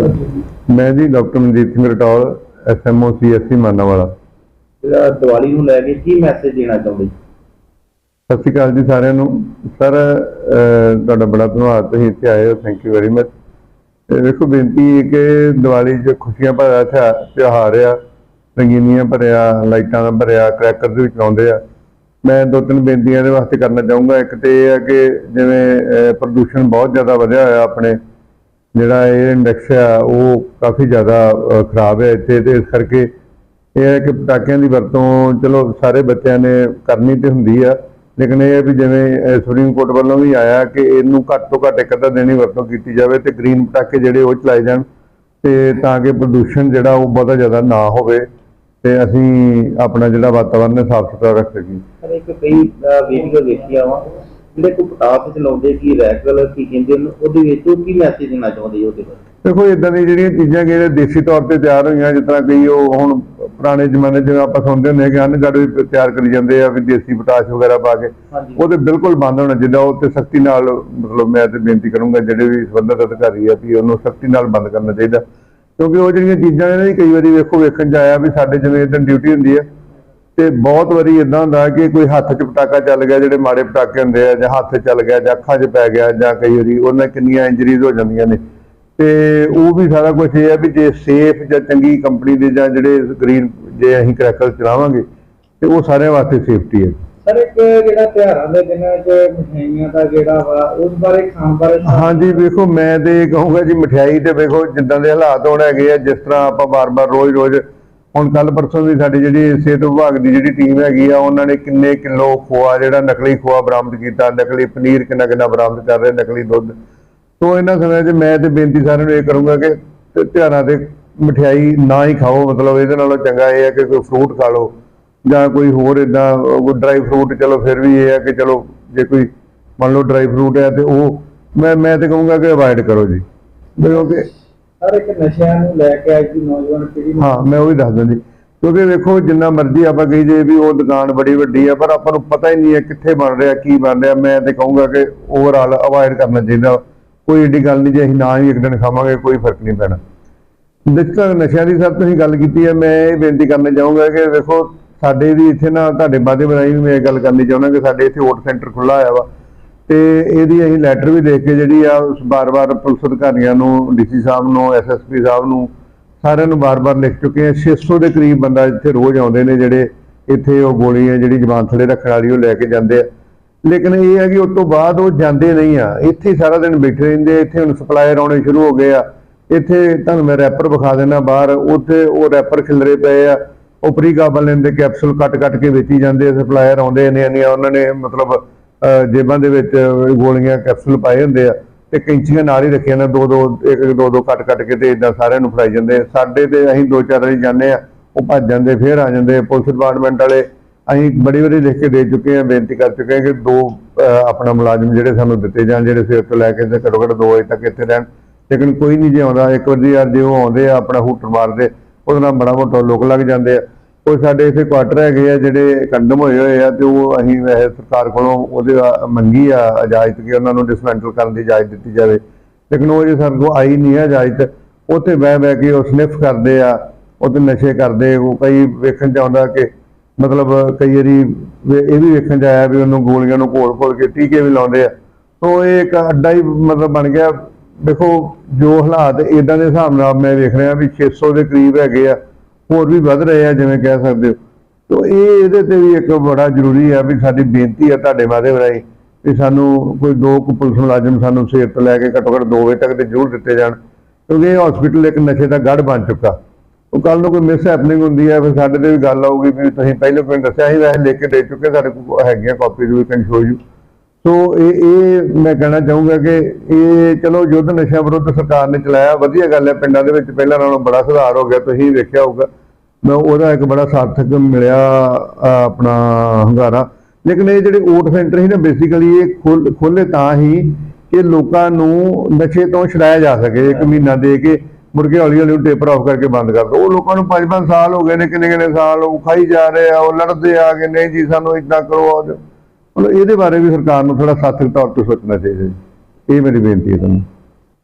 ਮੈਂ ਜੀ doctor Manjit Singh Ratol SMO CSC Manawala. ਜਿਹੜਾ ਦੀਵਾਲੀ ਨੂੰ ਲੈ ਕੇ ਕੀ ਮੈਸੇਜ ਦੇਣਾ ਚਾਹੁੰਦੇ? ਸਤਿ ਸ਼੍ਰੀ ਅਕਾਲ ਜੀ ਸਾਰਿਆਂ ਨੂੰ। ਸਰ ਤੁਹਾਡਾ ਬੜਾ ਧੰਨਵਾਦ ਤੁਸੀਂ ਇੱਥੇ ਆਏ ਹੋ ਥੈਂਕ ਯੂ ਵੈਰੀ ਮਚ ਦੇਖੋ ਬੇਨਤੀ ਹੈ ਕਿ ਦੀਵਾਲੀ ਜੋ ਖੁਸ਼ੀਆਂ ਭਰਿਆ ਤਿਉਹਾ- ਤਿਉਹਾਰ ਆ ਰੰਗੀਨੀਆਂ ਭਰਿਆ ਲਾਈਟਾਂ ਦਾ ਭਰਿਆ ਕ੍ਰੈਕਰਸ ਵੀ ਚਲਾਉਂਦੇ ਆ। ਮੈਂ ਦੋ ਤਿੰਨ ਬੇਨਤੀਆਂ ਦੇ ਵਾਸਤੇ ਕਰਨਾ ਚਾਹੂੰਗਾ। ਇੱਕ ਤੇ ਇਹ ਹੈ ਕਿ ਜਿਵੇਂ ਪ੍ਰਦੂਸ਼ਣ ਬਹੁਤ ਜ਼ਿਆਦਾ ਵਧਿਆ ਹੋਇਆ ਆਪਣੇ ਜਿਹੜਾ ਇਹ ਇੰਡੈਕਸ ਆ, ਉਹ ਕਾਫੀ ਜ਼ਿਆਦਾ ਖਰਾਬ ਹੈ ਇੱਥੇ ਤੇ ਇਸ ਕਰਕੇ ਇਹ ਹੈ ਕਿ ਪਟਾਕਿਆਂ ਦੀ ਵਰਤੋਂ ਚਲੋ ਸਾਰੇ ਬੱਚਿਆਂ ਨੇ ਕਰਨੀ ਤੇ ਹੁੰਦੀ ਆ, ਲੇਕਿਨ ਇਹ ਵੀ ਜਿਵੇਂ ਸੁਪਰੀਮ ਕੋਰਟ ਵੱਲੋਂ ਵੀ ਆਇਆ ਕਿ ਇਹਨੂੰ ਘੱਟ ਤੋਂ ਘੱਟ ਇੱਕ ਅੱਧਾ ਦਿਨ ਹੀ ਵਰਤੋਂ ਕੀਤੀ ਜਾਵੇ ਤੇ ਗ੍ਰੀਨ ਪਟਾਕੇ ਜਿਹੜੇ ਉਹ ਚਲਾਏ ਜਾਣ ਤੇ ਤਾਂ ਕਿ ਪ੍ਰਦੂਸ਼ਣ ਜਿਹੜਾ ਉਹ ਬਹੁਤਾ ਜ਼ਿਆਦਾ ਨਾ ਹੋਵੇ ਤੇ ਅਸੀਂ ਆਪਣਾ ਜਿਹੜਾ ਵਾਤਾਵਰਨ ਸਾਫ਼ ਸੁਥਰਾ ਰੱਖ ਸਕੀਏ। ਇੱਕ ਕਈ ਵੀਡੀਓ ਵੇਖੀਆਂ ਵਾ ਜਿਹੜੇ ਕੋਈ ਪਟਾਸ ਚਲਾਉਂਦੇ ਕੀ ਰੈਕਲ ਕੀ ਕਹਿੰਦੇ ਨੇ ਉਹਦੇ ਵਿੱਚ ਉਹ ਕੀ ਮੈਸੇਜ ਦੇਣਾ ਚਾਹੁੰਦੇ ਉਹਦੇ ਬਾਰੇ? ਦੇਖੋ ਇਦਾਂ ਦੀ ਜਿਹੜੀਆਂ ਚੀਜ਼ਾਂ ਕਿ ਜਿਹੜੇ ਦੇਸੀ ਤੌਰ ਤੇ ਤਿਆਰ ਹੋਈਆਂ ਜਿਸ ਤਰ੍ਹਾਂ ਕਈ ਉਹ ਹੁਣ ਪੁਰਾਣੇ ਜ਼ਮਾਨੇ ਜਿਵੇਂ ਆਪਾਂ ਸੁਣਦੇ ਹੁੰਦੇ ਕਿ ਅਨਗੜ ਵੀ ਤਿਆਰ ਕਰੀ ਜਾਂਦੇ ਆ ਵੀ ਦੇਸੀ ਪੋਟਾਸ਼ ਵਗੈਰਾ ਪਾ ਕੇ ਉਹ ਤੇ ਬਿਲਕੁਲ ਬੰਦ ਹੋਣਾ ਚਾਹੀਦਾ ਉਹ ਤੇ ਸਖਤੀ ਨਾਲ ਮਤਲਬ ਮੈਂ ਤੇ ਬੇਨਤੀ ਕਰੂੰਗਾ ਜਿਹੜੇ ਵੀ ਸੰਬੰਧਿਤ ਅਧਿਕਾਰੀ ਆ ਵੀ ਉਹਨੂੰ ਸਖਤੀ ਨਾਲ ਬੰਦ ਕਰਨਾ ਚਾਹੀਦਾ। ਕਿਉਂਕਿ ਉਹ ਜਿਹੜੀਆਂ ਚੀਜ਼ਾਂ ਨੇ ਨਾ ਜੀ, ਕਈ ਵਾਰੀ ਵੇਖੋ ਵੇਖਣ ਚ ਆਇਆ ਵੀ ਸਾਡੇ ਜਿਵੇਂ ਇਦਾਂ ਡਿਊਟੀ ਹੁੰਦੀ ਹੈ ਤੇ ਬਹੁਤ ਵਾਰੀ ਇਦਾਂ ਹੁੰਦਾ ਕਿ ਕੋਈ ਹੱਥ 'ਚ ਪਟਾਕਾ ਚੱਲ ਗਿਆ ਜਿਹੜੇ ਮਾੜੇ ਪਟਾਕੇ ਹੁੰਦੇ ਆ ਜਾਂ ਹੱਥ 'ਚ ਚੱਲ ਗਿਆ ਜਾਂ ਅੱਖਾਂ 'ਚ ਪੈ ਗਿਆ ਜਾਂ ਕਈ ਵਾਰੀ ਉਹਨਾਂ ਕਿੰਨੀਆਂ ਇੰਜਰੀਜ਼ ਹੋ ਜਾਂਦੀਆਂ ਨੇ। ਤੇ ਉਹ ਵੀ ਸਾਰਾ ਕੁਝ ਇਹ ਹੈ ਵੀ ਜੇ ਸੇਫ ਜਾਂ ਚੰਗੀ ਕੰਪਨੀ ਦੇ ਜਾਂ ਜਿਹੜੇ ਗ੍ਰੀਨ ਜੇ ਅਸੀਂ ਕ੍ਰੈਕਰ ਚਲਾਵਾਂਗੇ ਤੇ ਉਹ ਸਾਰਿਆਂ ਵਾਸਤੇ ਸੇਫਟੀ ਹੈ ਸਰ ਇੱਕ ਜਿਹੜਾ ਤਿਉਹਾਰਾਂ ਦੇ ਦਿਨਾਂ 'ਚ ਮਠਿਆਈਆਂ ਦਾ ਜਿਹੜਾ ਵਾ ਉਸ ਬਾਰੇ ਖਾਣ ਬਾਰੇ ਹਾਂਜੀ ਵੇਖੋ ਮੈਂ ਤੇ ਇਹ ਕਹੂੰਗਾ ਜੀ ਮਠਿਆਈ ਤੇ ਵੇਖੋ ਜਿੱਦਾਂ ਦੇ ਹਾਲਾਤ ਹੋਣ ਹੈਗੇ ਆ ਜਿਸ ਤਰ੍ਹਾਂ ਆਪਾਂ ਬਾਰ-ਬਾਰ ਰੋਜ਼-ਰੋਜ਼ ਹੁਣ ਕੱਲ ਪਰਸੋਂ ਦੀ ਸਾਡੀ ਜਿਹੜੀ ਸਿਹਤ ਵਿਭਾਗ ਦੀ ਜਿਹੜੀ ਟੀਮ ਹੈਗੀ ਆ, ਉਹਨਾਂ ਨੇ ਕਿੰਨੇ ਕਿਲੋ ਖੋਆ, ਜਿਹੜਾ ਨਕਲੀ ਖੋਆ ਬਰਾਮਦ ਕੀਤਾ, ਨਕਲੀ ਪਨੀਰ ਕਿੰਨਾ ਕਿੰਨਾ ਬਰਾਮਦ ਕਰ ਰਹੇ, ਨਕਲੀ ਦੁੱਧ। ਤੋਂ ਇਹਨਾਂ ਸਮਿਆਂ 'ਚ ਮੈਂ ਤੇ ਬੇਨਤੀ ਸਾਰਿਆਂ ਨੂੰ ਇਹ ਕਰੂੰਗਾ ਕਿ ਤੇ ਤਿਉਹਾਰਾਂ ਤੇ ਮਠਿਆਈ ਨਾ ਹੀ ਖਾਓ, ਮਤਲਬ ਇਹਦੇ ਨਾਲੋਂ ਚੰਗਾ ਇਹ ਹੈ ਕਿ ਕੋਈ ਫਰੂਟ ਖਾ ਲਓ, ਜਾਂ ਕੋਈ ਹੋਰ ਇਦਾਂ ਕੋਈ ਡਰਾਈ ਫਰੂਟ ਚਲੋ ਫਿਰ ਵੀ ਇਹ ਹੈ ਕਿ ਚਲੋ ਜੇ ਕੋਈ ਮੰਨ ਲਓ ਡਰਾਈ ਫਰੂਟ ਹੈ ਤੇ ਉਹ, ਮੈਂ ਮੈਂ ਤੇ ਕਹੂੰਗਾ ਕਿ ਅਵਾਇਡ ਕਰੋ ਜੀ। ਕਿਉਂਕਿ ਸਰ ਇੱਕ ਨਸ਼ਿਆਂ ਨੂੰ ਲੈ ਕੇ ਅੱਜ ਦੀ ਨੌਜਵਾਨ ਪੀੜ੍ਹੀ ਨੂੰ। ਹਾਂ, ਮੈਂ ਉਹ ਵੀ ਦੱਸ ਦਿੰਦੀ ਕਿਉਂਕਿ ਵੇਖੋ, ਜਿੰਨਾ ਮਰਜ਼ੀ ਆਪਾਂ ਕਹੀ ਜੇ ਵੀ ਉਹ ਦੁਕਾਨ ਬੜੀ ਵੱਡੀ ਆ, ਪਰ ਆਪਾਂ ਨੂੰ ਪਤਾ ਹੀ ਨਹੀਂ ਹੈ ਕਿੱਥੇ ਬਣ ਰਿਹਾ, ਕੀ ਬਣ ਰਿਹਾ। ਮੈਂ ਤੇ ਕਹੂੰਗਾ ਕਿ ਓਵਰਆਲ ਅਵਾਇਡ ਕਰਨਾ ਚਾਹੀਦਾ। ਕੋਈ ਏਡੀ ਗੱਲ ਨਹੀਂ ਜੇ ਅਸੀਂ ਨਾ ਹੀ ਇੱਕ ਦਿਨ ਖਾਵਾਂਗੇ, ਕੋਈ ਫ਼ਰਕ ਨਹੀਂ ਪੈਣਾ। ਦੇਖੋ ਨਸ਼ਿਆਂ ਦੀ ਸਭ ਤੁਸੀਂ ਗੱਲ ਕੀਤੀ ਹੈ, ਮੈਂ ਇਹ ਬੇਨਤੀ ਕਰਨਾ ਚਾਹੂੰਗਾ ਕਿ ਵੇਖੋ, ਸਾਡੇ ਵੀ ਇੱਥੇ ਨਾ, ਤੁਹਾਡੇ ਬਾਦੇ ਬਣਾਈ ਵੀ ਮੈਂ ਗੱਲ ਕਰਨੀ ਚਾਹੁੰਦਾ ਕਿ ਸਾਡੇ ਇੱਥੇ ਓਟ ਸੈਂਟਰ ਖੁੱਲਾ ਹੋਇਆ ਵਾ। ਤੇ ਇਹਦੀ ਅਸੀਂ ਲੈਟਰ ਵੀ ਦੇਖ ਕੇ ਜਿਹੜੀ ਆ, ਉਸ ਬਾਰ-ਬਾਰ ਪੁਲਿਸ ਅਧਿਕਾਰੀਆਂ ਨੂੰ ਡੀਸੀ ਸਾਹਿਬ ਨੂੰ ਐਸਐਸਪੀ ਸਾਹਿਬ ਨੂੰ ਸਾਰਿਆਂ ਨੂੰ ਬਾਰ-ਬਾਰ ਲਿਖ ਚੁੱਕੇ ਆ 600 ਦੇ ਕਰੀਬ ਬੰਦਾ ਇੱਥੇ ਰੋਜ਼ ਆਉਂਦੇ ਨੇ ਜਿਹੜੇ ਇੱਥੇ ਉਹ ਗੋਲੀ ਹੈ ਜਿਹੜੀ ਜ਼ਬਾਨ ਥੱਲੇ ਰੱਖਣ ਵਾਲੀ ਉਹ ਲੈ ਕੇ ਜਾਂਦੇ ਆ। ਲੇਕਿਨ ਇਹ ਹੈ ਕਿ ਉਸ ਤੋਂ ਬਾਅਦ ਉਹ ਜਾਂਦੇ ਨਹੀਂ ਆ। ਇੱਥੇ ਸਾਰਾ ਦਿਨ ਬੈਠੇ ਰਹਿੰਦੇ ਆ। ਇੱਥੇ ਹੁਣ ਸਪਲਾਇਰ ਆਉਣੇ ਸ਼ੁਰੂ ਹੋ ਗਏ ਆ। ਇੱਥੇ ਤੁਹਾਨੂੰ ਮੈਂ ਰੈਪਰ ਵਿਖਾ ਦੇਣਾ ਬਾਹਰ। ਉੱਥੇ ਉਹ ਰੈਪਰ ਖਿਲਰੇ ਪਏ ਆ। ਉਪਰੀ ਗਾਬਲਿਨ ਦੇ ਕੈਪਸੂਲ ਕੱਟ-ਕੱਟ ਕੇ ਵੇਚੀ ਜਾਂਦੇ ਆ। ਸਪਲਾਇਰ ਆਉਂਦੇ ਨੇ ਨੇ ਉਹਨਾਂ ਨੇ ਮਤਲਬ ਜੇਬਾਂ ਦੇ ਵਿੱਚ ਗੋਲੀਆਂ, ਕੈਪਸੂਲ ਪਾਏ ਹੁੰਦੇ ਆ ਤੇ ਕੈਂਚੀਆਂ ਨਾਲ ਹੀ ਰੱਖੀਆਂ ਨੇ ਦੋ ਦੋ ਇੱਕ ਇੱਕ ਦੋ ਦੋ ਕੱਟ ਕੱਟ ਕੇ ਤੇ ਇਦਾਂ ਸਾਰਿਆਂ ਨੂੰ ਫੜਾਈ ਜਾਂਦੇ ਸਾਡੇ ਤੇ ਅਸੀਂ ਦੋ ਚਾਰ ਵਾਰੀ ਜਾਂਦੇ ਆ, ਉਹ ਭੱਜ ਜਾਂਦੇ, ਫੇਰ ਆ ਜਾਂਦੇ ਪੁਲਿਸ ਡਿਪਾਰਟਮੈਂਟ ਵਾਲੇ ਅਸੀਂ ਬੜੀ ਵਾਰੀ ਲਿਖ ਕੇ ਦੇ ਚੁੱਕੇ ਆ, ਬੇਨਤੀ ਕਰ ਚੁੱਕੇ ਆ ਕਿ ਦੋ ਆਪਣਾ ਮੁਲਾਜ਼ਮ ਜਿਹੜੇ ਸਾਨੂੰ ਦਿੱਤੇ ਜਾਣ, ਜਿਹੜੇ ਸਵੇਰ ਤੋਂ ਲੈ ਕੇ ਤੇ ਘੱਟੋ ਘੱਟ 2 ਵਜੇ ਤੱਕ ਇੱਥੇ ਰਹਿਣ। ਲੇਕਿਨ ਕੋਈ ਨਹੀਂ ਜੇ ਆਉਂਦਾ, ਇੱਕ ਵਾਰੀ ਯਾਰ ਜੇ ਉਹ ਆਉਂਦੇ ਆ, ਆਪਣਾ ਹੂਟਰ ਮਾਰਦੇ, ਉਹਦੇ ਨਾਲ ਬੜਾ ਮੋਟਾ ਲੋਕ ਲੱਗ ਜਾਂਦੇ ਆ। ਕੋਈ ਸਾਡੇ ਇੱਥੇ ਕੁਆਟਰ ਹੈਗੇ ਆ ਜਿਹੜੇ ਕੰਡਮ ਹੋਏ ਹੋਏ ਆ ਤੇ ਉਹ ਅਸੀਂ ਵੈਸੇ ਸਰਕਾਰ ਕੋਲੋਂ ਉਹਦੇ ਮੰਗੀ ਆ ਇਜਾਜ਼ਤ ਕਿ ਉਹਨਾਂ ਨੂੰ ਡਿਸਮੈਂਟਲ ਕਰਨ ਦੀ ਇਜਾਜ਼ਤ ਦਿੱਤੀ ਜਾਵੇ। ਲੇਕਿਨ ਉਹ ਜੇ ਸਾਡੇ ਕੋਲ ਆਈ ਨਹੀਂ ਆ ਇਜਾਜ਼ਤ, ਉੱਥੇ ਬਹਿ ਬਹਿ ਕੇ ਉਹ ਸਨਿਫ ਕਰਦੇ ਆ ਉਹ ਤੇ ਨਸ਼ੇ ਕਰਦੇ, ਉਹ ਕਈ ਵੇਖਣ ਚ ਆਉਂਦਾ ਕਿ ਮਤਲਬ ਕਈ ਵਾਰੀ ਇਹ ਵੀ ਵੇਖਣ ਚ ਆਇਆ ਵੀ ਉਹਨੂੰ ਗੋਲੀਆਂ ਨੂੰ ਘੋਲ ਘੋਲ ਕੇ ਟੀਕੇ ਵੀ ਲਾਉਂਦੇ ਆ। ਤੋਂ ਇਹ ਇੱਕ ਅੱਡਾ ਹੀ ਮਤਲਬ ਬਣ ਗਿਆ। ਦੇਖੋ ਜੋ ਹਾਲਾਤ ਇਦਾਂ ਦੇ ਹਿਸਾਬ ਨਾਲ ਮੈਂ ਵੇਖ ਰਿਹਾ ਵੀ 600 ਦੇ ਕਰੀਬ ਹੈਗੇ ਆ। ਹੋਰ ਵੀ ਵੱਧ ਰਹੇ ਆ, ਜਿਵੇਂ ਕਹਿ ਸਕਦੇ ਹੋ। ਤੋ ਇਹ ਇਹਦੇ ਤੇ ਵੀ ਇੱਕ ਬੜਾ ਜ਼ਰੂਰੀ ਆ ਵੀ ਸਾਡੀ ਬੇਨਤੀ ਆ ਤੁਹਾਡੇ ਮਾਧਿਅਮ ਰਾਹੀਂ ਵੀ ਸਾਨੂੰ ਕੋਈ ਦੋ ਕੁ ਪੁਲਿਸ ਮੁਲਾਜ਼ਮ ਸਾਨੂੰ ਸਵੇਰ ਤੋਂ ਲੈ ਕੇ ਘੱਟੋ ਘੱਟ 2 ਵਜੇ ਤੱਕ ਤੇ ਜ਼ਰੂਰ ਦਿੱਤੇ ਜਾਣ, ਕਿਉਂਕਿ ਇਹ ਹਸਪੀਟਲ ਇੱਕ ਨਸ਼ੇ ਦਾ ਗੜ ਬਣ ਚੁੱਕਾ। ਉਹ ਕੱਲ ਨੂੰ ਕੋਈ ਮਿਸ ਹੈਪਨਿੰਗ ਹੁੰਦੀ ਹੈ ਫਿਰ ਸਾਡੇ ਤੇ ਵੀ ਗੱਲ ਆਊਗੀ ਵੀ ਤੁਸੀਂ ਪਹਿਲਾਂ ਕੋਈ ਦੱਸਿਆ ਸੀ, ਵੈਸੇ ਲੈ ਕੇ ਦੇ ਚੁੱਕੇ, ਸਾਡੇ ਕੋਲ ਹੈਗੀਆਂ ਕਾਪੀਜ਼ ਵੀ ਕੈਨ ਸ਼ੋ ਯੂ ਸੋ ਇਹ ਇਹ ਮੈਂ ਕਹਿਣਾ ਚਾਹੂੰਗਾ ਕਿ ਇਹ ਚਲੋ ਯੁੱਧ ਨਸ਼ਿਆਂ ਵਿਰੁੱਧ ਸਰਕਾਰ ਨੇ ਚਲਾਇਆ, ਵਧੀਆ ਗੱਲ ਹੈ ਪਿੰਡਾਂ ਦੇ ਵਿੱਚ ਪਹਿਲਾਂ ਨਾਲੋਂ ਬੜਾ ਸੁਧਾਰ ਹੋ ਗਿਆ, ਤੁਸੀਂ ਵੇਖਿਆ ਹੋਊਗਾ। ਮੈਂ ਉਹਦਾ ਇੱਕ ਬੜਾ ਸਾਰਥਕ ਮਿਲਿਆ ਆਪਣਾ ਹੰਗਾਰਾ। ਲੇਕਿਨ ਇਹ ਜਿਹੜੇ ਓਟ ਸੈਂਟਰ ਸੀ ਨਾ ਬੇਸਿਕਲੀ ਇਹ ਖੋਲੇ ਤਾਂ ਹੀ ਕਿ ਲੋਕਾਂ ਨੂੰ ਨਸ਼ੇ ਤੋਂ ਛੁਡਾਇਆ ਜਾ ਸਕੇ, ਇੱਕ ਮਹੀਨਾ ਦੇ ਕੇ ਮੁੜ ਕੇ ਹੌਲੀ ਹੌਲੀ ਟੇਪਰ ਆਫ ਕਰਕੇ ਬੰਦ ਕਰ ਦੋ ਉਹ ਲੋਕਾਂ ਨੂੰ 5-5 ਸਾਲ ਹੋ ਗਏ ਨੇ ਕਿੰਨੇ ਕਿੰਨੇ ਸਾਲ ਉਹ ਖਾਈ ਜਾ ਰਹੇ ਆ, ਉਹ ਲੜਦੇ ਆ ਕਿ ਨਹੀਂ ਜੀ, ਸਾਨੂੰ ਇਦਾਂ ਕਰੋ ਮਤਲਬ ਇਹਦੇ ਬਾਰੇ ਵੀ ਸਰਕਾਰ ਨੂੰ ਥੋੜਾ ਸਾਥਕ ਤੌਰ ਤੇ ਸੋਚਣਾ ਚਾਹੀਦਾ ਜੀ। ਇਹ ਮੇਰੀ ਬੇਨਤੀ ਹੈ ਤੁਹਾਨੂੰ।